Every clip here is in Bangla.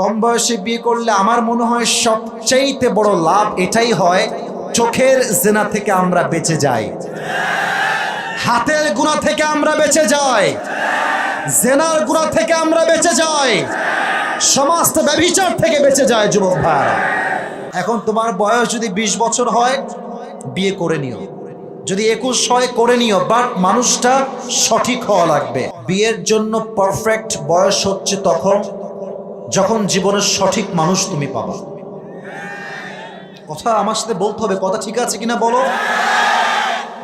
কম বয়সে বিয়ে করলে আমার মনে হয় সবচাইতে বড় লাভ এটাই হয়, চোখের জেনা থেকে আমরা বেঁচে যাই। হাতের গুণা থেকে আমরা বেঁচে যাই। জেনার গুণা থেকে আমরা বেঁচে যাই। সমস্ত ব্যভিচার থেকে বেঁচে যায় যুবক ভাই। এখন তোমার বয়স যদি ২০ বছর হয়, বিয়ে করে নিও। যদি একুশ হয়, করে নিও। বাট মানুষটা সঠিক হওয়া লাগবে। বিয়ের জন্য পারফেক্ট বয়স হচ্ছে তখন যখন জীবনের সঠিক মানুষ তুমি পাবা। কথা আমার সাথে বলতে হবে, কথা ঠিক আছে কিনা বলো?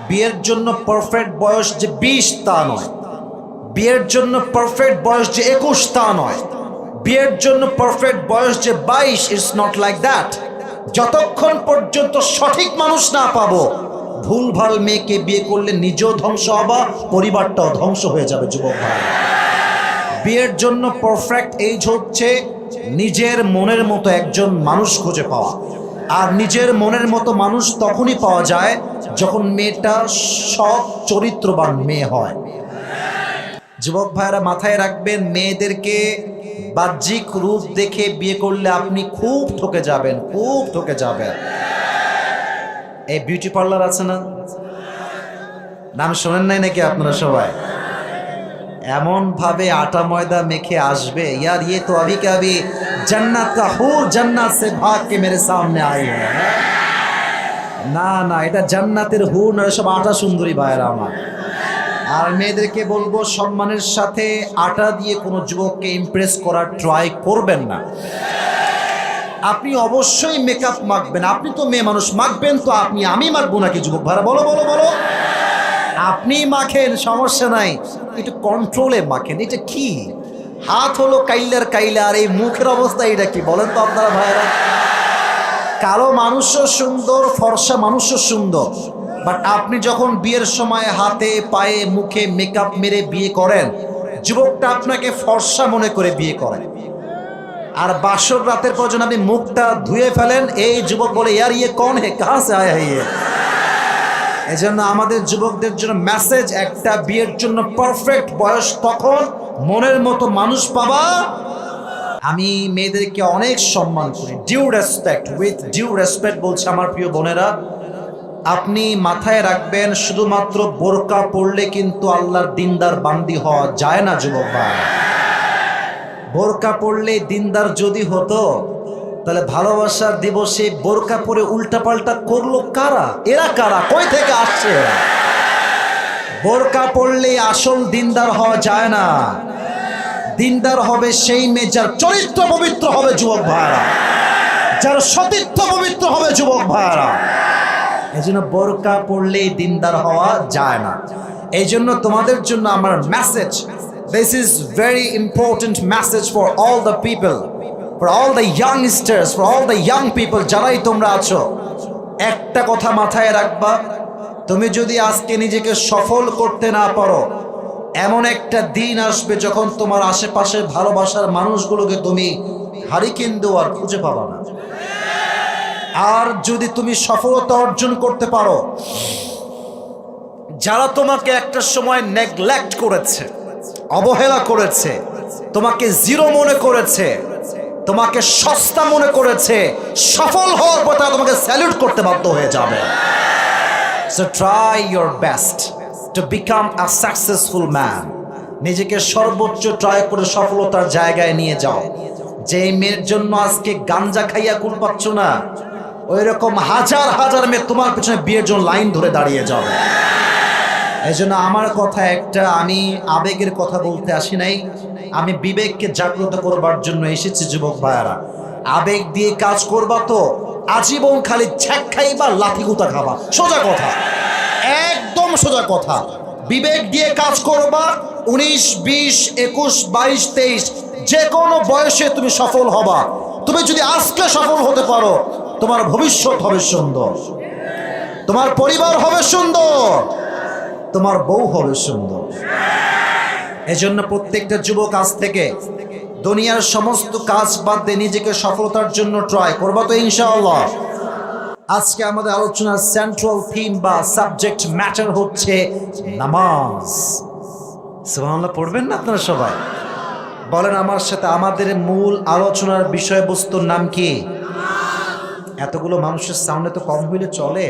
বিয়ের জন্য পারফেক্ট বয়স যে বিশ তা নয়। বিয়ের জন্য পারফেক্ট বয়স যে একুশ তা নয়। বিয়ের জন্য পারফেক্ট বয়স যে বাইশ ইটস নট লাইক দ্যাট যতক্ষণ পর্যন্ত সঠিক মানুষ না পাবো, ভুলভাল মেয়েকে বিয়ে করলে নিজেও ধ্বংস হবা, পরিবারটাও ধ্বংস হয়ে যাবে, যুবক ভাই। বিয়ের জন্য পারফেক্ট এজ হচ্ছে নিজের মনের মতো একজন মানুষ খুঁজে পাওয়া। আর নিজের মনের মতো মানুষ তখনই পাওয়া যায় যখন মেয়েটা সৎ, চরিত্রবান মেয়ে হয়। যুবক ভাইরা মাথায় রাখবেন, মেয়েদেরকে বাহ্যিক রূপ দেখে বিয়ে করলে আপনি খুব ঠকে যাবেন, খুব ঠকে যাবেন। এই বিউটি পার্লার আছে না? নাম শোনেন নাই নাকি আপনারা সবাই? এমনভাবে আটা ময়দা মেখে আসবে। ইয়ার ইয়ে তো অভি কবি জান্নাত কা হু জান্নাত সে ভাগ কে মেরে সামনে আই হ্যাঁ। না না, এটা জান্নাতের হু না সব আটা সুন্দরী ভাইয়ের আমার। আর মেয়েদেরকে বলব, সম্মানের সাথে আটা দিয়ে কোনো যুবককে ইমপ্রেস করার ট্রাই করবেন না। আপনি অবশ্যই মেকআপ মাখবেন, আপনি তো মেয়ে মানুষ, মাখবেন তো আপনি, আমি মাখবো নাকি যুবক ভাড়া বলো বলো বলো। আপনি মাখেন, সমস্যা নাই। একটু কন্ট্রোলে মাখেন, এটা কি? হাত হলো কাইলার কাইলা, আর এই মুখের অবস্থা এটা কি? বলেন তো আপনারা ভাইরা কালো মানুষও সুন্দর, ফর্সা মানুষও সুন্দর। বাট আপনি যখন বিয়ের সময় হাতে, পায়ে, মুখে মেকআপ মেরে বিয়ে করেন, যুবকটা আপনাকে ফর্সা মনে করে বিয়ে করেন আর বাসর রাতের পর যখন আপনি মুখটা ধুয়ে ফেলেন, এই যুবক বলে, ইয়ার ইয়ে কন হে? কাহা সে আয়া হে ইয়ে? এজন্য আমাদের যুবকদের জন্য মেসেজ একটা বিয়ের জন্য পারফেক্ট বয়স তখন মনের মতো মানুষ পাবা। আমি মেয়েদেরকে অনেক সম্মান করি। Due respect with due respect বলছে আমার প্রিয় বোনেরা। আপনি মাথায় রাখবেন, শুধুমাত্র বোরকা পড়লে কিন্তু আল্লাহর দিনদার বান্দি হওয়া যায় না যুবক ভাই বোরকা পড়লে দিনদার যদি হতো তাহলে ভালোবাসার দিবসে বোরকা পরে উল্টাপাল্টা করল কারা? এরা কারা? কই থেকে আসছে বোরকা পড়লে আসল দিনদার হওয়া যায় না। দিনদার হবে সেই মেয়ে যার চরিত্র পবিত্র হবে যুবক ভাইরা। যার সতীর্থ পবিত্র হবে যুবক ভাইরা। এই জন্য বোরকা পড়লেই দিনদার হওয়া যায় না। এই জন্য তোমাদের জন্য আমার message this is very important message for all the people for all the youngsters for all the young people যারাই তোমরা আছো, একটা কথা মাথায় রাখবা, তুমি যদি আজকে নিজেকে সফল করতে না পারো, এমন একটা দিন আসবে যখন তোমার আশেপাশে ভালোবাসার মানুষগুলোকে তুমি হারিকেন দেওয়ার খুঁজে পাবা না। আর যদি তুমি সফলতা অর্জন করতে পারো, যারা তোমাকে একটা সময় নেগলেক্ট করেছে, অবহেলা করেছে, তোমাকে জিরো মনে করেছে তোমাকে সস্তা মনে করেছে, সফল হওয়ার পর তারা তোমাকে স্যালুট করতে বাধ্য হয়ে যাবে। So try your best to become a successful man নিজেকে সর্বোচ্চ ট্রাই করে সফলতার জায়গায় নিয়ে যাও। যে মেয়ের জন্য আজকে গাঞ্জা খাইয়া কুল পাচ্ছ না ওই রকম হাজার হাজার মেয়ে তোমার পিছনে বিয়ের জন্য লাইন ধরে দাঁড়িয়ে যাবে। এই আমার কথা একটা, আমি আবেগের কথা বলতে আসি নাই। আমি বিবেককে জাগ্রত করবার জন্য এসেছি, যুবক ভাইয়ারা। আবেগ দিয়ে কাজ করবা তো, আজীবন খালি ছ্যাক খাইবা, লাথি গুতা খাবা। সোজা কথা। একদম সোজা কথা। বিবেক দিয়ে কাজ করবা, উনিশ, বিশ, একুশ, বাইশ, তেইশ যে কোনো বয়সে তুমি সফল হবা। তুমি যদি আজকে সফল হতে পারো, তোমার ভবিষ্যৎ হবে সুন্দর। তোমার পরিবার হবে সুন্দর। তোমার বউ হবে সুন্দর। এজন্য প্রত্যেকটা যুবক আজ থেকে দুনিয়ার সমস্ত কাজ বাদ দিয়ে নিজেকে সফলতার জন্য ট্রাই করবা তো ইনশাআল্লাহ। আজকে আমাদের আলোচনার সেন্ট্রাল থিম বা সাবজেক্ট ম্যাটার হচ্ছে নামাজ। সুবহানাল্লাহ, পড়বেন না আপনারা সবাই? বলেন আমার সাথে আমাদের মূল আলোচনার বিষয়বস্তুর নাম কি? এতগুলো মানুষের সামনে তো কম হইলে চলে।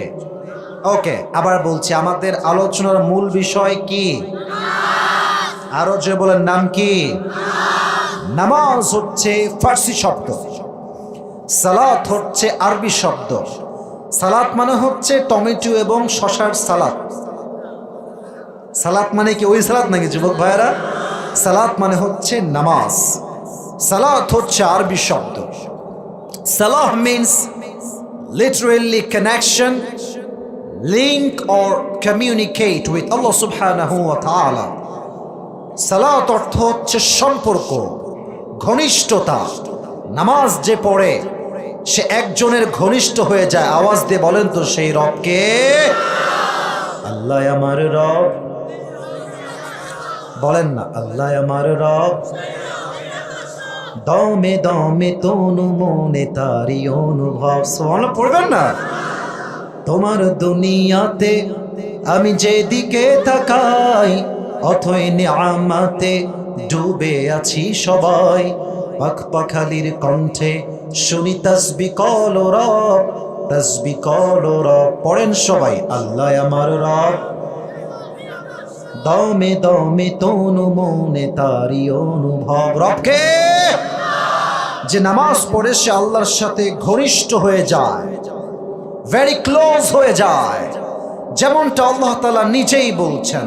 ওকে আবার বলছি, আমাদের আলোচনার মূল বিষয় কি? আরও যে বলেন, নাম কি? নামাজ হচ্ছে ফার্সি শব্দ। সালাত হচ্ছে আরবি শব্দ। সালাত মানে হচ্ছে টমেটো এবং শশার সালাদ। সালাত মানে কি ওই সালাত নাকি, যুবক ভাইয়েরা? সালাত মানে হচ্ছে নামাজ। সালাত হচ্ছে আরবি শব্দ। সালাহ means literally connection, link or communicate with Allah subhanahu wa ta'ala সালাত অর্থ হচ্ছে সম্পর্ক, ঘনিষ্ঠতা। নামাজ যে পড়ে, সে একজনের ঘনিষ্ঠ হয়ে যায়। আওয়াজ দিয়ে বলেন তো, সেই রবকে? আল্লাহ আমার রব। বলেন না, আল্লাহ আমার রব। দমে দমে তনু মনে তারি অনুভব। সোহানা পড়বেন না? তোমার দুনিয়াতে আমি যেদিকে তাকাই অথই নিয়ামাতে ডুবে আছি সবাই। পাখ পাখালির কণ্ঠে শুনি তসবি কল রব, তসবি কল রব। পড়েন সবাই, আল্লাহ আমার রব। দমে দমে তনু মনে তারি অনুভব। রবকে যে নামাজ পড়ে সে আল্লাহর সাথে ঘনিষ্ঠ হয়ে যায় ভেরি ক্লোজ হয়ে যায়। যেমনটা আল্লাহ তালা নিজেই বলছেন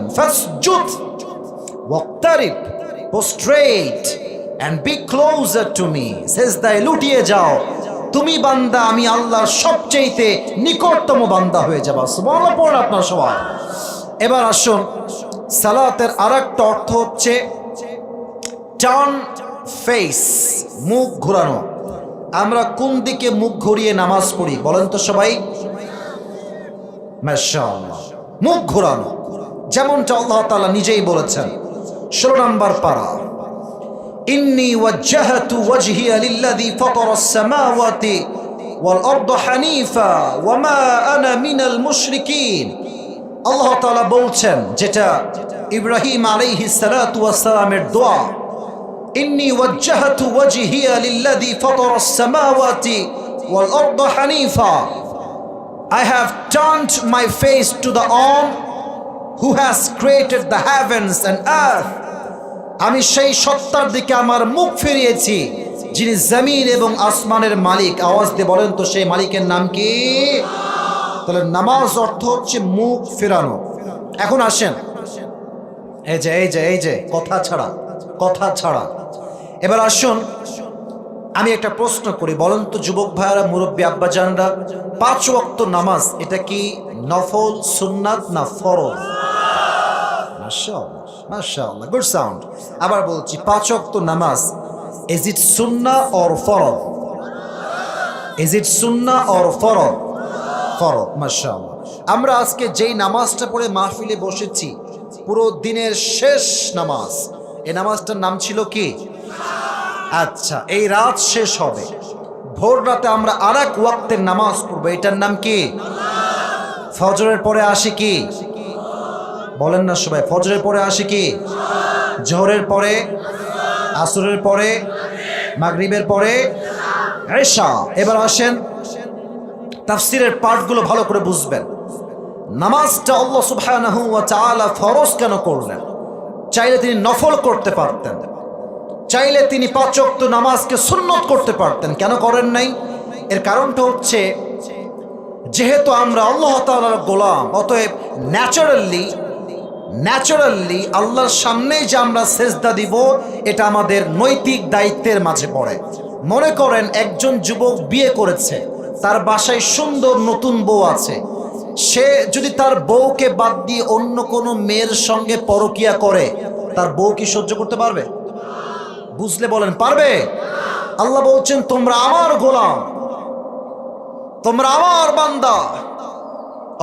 লুটিয়ে যাও। তুমি বান্দা, আমি আল্লাহর সবচেয়েতে নিকটতম বান্দা হয়ে যাবা। সুবহানাল্লাহ, পড়ুন আপনার সবাই। এবার আসুন, সালাতের আর অর্থ হচ্ছে টার্ন ফেস মুখ ঘোরানো। আমরা কোন দিকে মুখ ঘুরিয়ে নামাজ পড়ি, বলেন তো সবাই। মাশাআল্লাহ। মুখ ঘোরানো যেমনটা আল্লাহ তাআলা নিজেই বলেছেন ষোলো নম্বর পারা إني وجهت وجهي للذي فطر السماوات والأرض حنيفا وما أنا من المشركين আল্লাহ তাআলা বলছেন যেটা ইব্রাহিম আলাইহি সালাতু ওয়াসসালামের দোয়া إني وجهت وجهي للذي فطر السماوات والأرض حنيفا I have turned my face to the one who has created the heavens and earth. আমি সেই সত্তার দিকে আমার মুখ ফিরিয়েছি, যিনি জমিন এবং আসমানের মালিক। আওয়াজ দিয়ে বলেন তো, সেই মালিকের নাম কি? তাহলে নামাজ অর্থ হচ্ছে মুখ ফেরানো। এখন আসেন। এই যে এই যে এই যে, কথা ছাড়া কথা ছাড়া। এবার আসুন। আমি একটা প্রশ্ন করি, বলেন তো যুবক ভাইয়ারা, মুরব্বী আব্বাজানরা, পাঁচ ওয়াক্ত নামাজ এটা কি নফল, সুন্নাত না ফরজ? মাশাআল্লাহ গুড সাউন্ড আবার বলছি, পাঁচ ওয়াক্ত নামাজ ইজ ইট সুন্না অর ফরজ? ইজ ইট সুন্না অর ফরজ? ফরজ, মাশাআল্লাহ। আমরা আজকে যেই নামাজটা পড়ে মাহফিলে বসেছি, পুরো দিনের শেষ নামাজ এই নামাজটার নাম ছিল কি? আচ্ছা এই রাত শেষ হবে। ভোর রাতে আমরা আর এক ওয়াক্তের নামাজ পড়ব। এটার নাম কি? ফজরের পরে আসে কি? বলেন না সবাই, ফজরের পরে আসে কি? জোহরের পরে, আসরের পরে, মাগরিবের পরে এশা এবার আসেন, তাফসিরের পাঠগুলো ভালো করে বুঝবেন। নামাজটা আল্লাহ সুবহানাহু ওয়া তাআলা ফরজ কেন করলেন? চাইলে তিনি নফল করতে পারতেন। চাইলে তিনি পাঁচ ওয়াক্ত নামাজকে সুন্নত করতে পারতেন। কেন করেন নাই? এর কারণটা হচ্ছে, যেহেতু আমরা আল্লাহ তাআলার গোলাম, অতএব ন্যাচারালি ন্যাচারালি আল্লাহর সামনেই যে আমরা সেজদা দিব, এটা আমাদের নৈতিক দায়িত্বের মাঝে পড়ে। মনে করেন একজন যুবক বিয়ে করেছে, তার বাসায় সুন্দর নতুন বউ আছে। সে যদি তার বউকে বাদ দিয়ে অন্য কোনো মেয়ের সঙ্গে পরকিয়া করে, তার বউ কি সহ্য করতে পারবে? বুঝলে বলেন, পারবে? আল্লাহ বলছেন, তোমরা আমার গোলাম। তোমরা আমার বান্দা।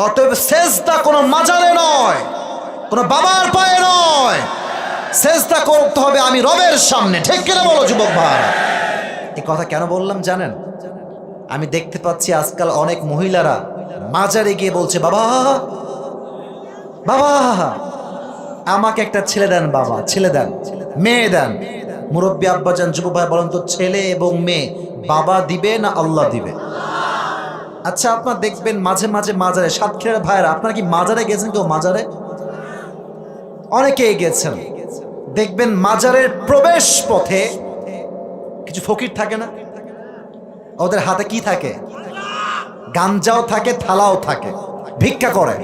অতএব সেজদা কোনো মাজারে নয়, কোনো বাবার পায়ে নয়। সেজদা করতে হবে আমি রবের সামনে। ঠিক কিনা বলো, যুবক ভাই এই কথা কেন বললাম জানেন? আমি দেখতে পাচ্ছি আজকাল অনেক মহিলারা মাজারে গিয়ে বলছে, বাবা বাবা, আমাকে একটা ছেলে দেন, বাবা, ছেলে দেন, মেয়ে দেন। মুরব্বী আব্বাজান যুব ভাই, বলেন তো, ছেলে এবং মেয়ে, বাবা দিবে না আল্লাহ দিবে? আচ্ছা আপনার দেখবেন মাঝে মাঝে মাজারে, সাতক্ষীরার ভাইরা আপনারা কি মাজারে গেছেন কেউ? মাজারে? অনেকেই গেছেন। দেখবেন মাজারের প্রবেশ পথে কিছু ফকির থাকে না? ওদের হাতে কি থাকে? গাঞ্জাও থাকে, থালাও থাকে। ভিক্ষা করে।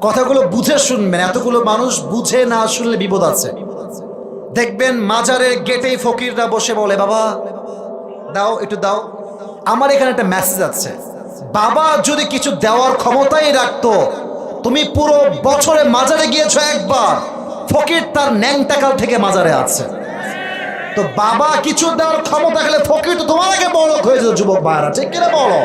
কথাগুলো বুঝে শুনবেন। এতগুলো মানুষ বুঝে না শুনলে বিপদ আছে। দেখবেন মাজারের গেটেই ফকিররা বসে বলে, বাবা, দাও, একটু দাও। আমার এখানে একটা মেসেজ আছে। বাবা যদি কিছু দেওয়ার ক্ষমতাই রাখতো, তুমি পুরো বছরে মাজারে গিয়েছো একবার, ফকির তার ন্যাং টাকাল থেকে মাজারে আছে। তো বাবা কিছু দেওয়ার ক্ষমতা গেলে ফকির তো তোমার আগে বড় হয়ে যেত, যুবক ভাইরা ঠিক কিনা বলো?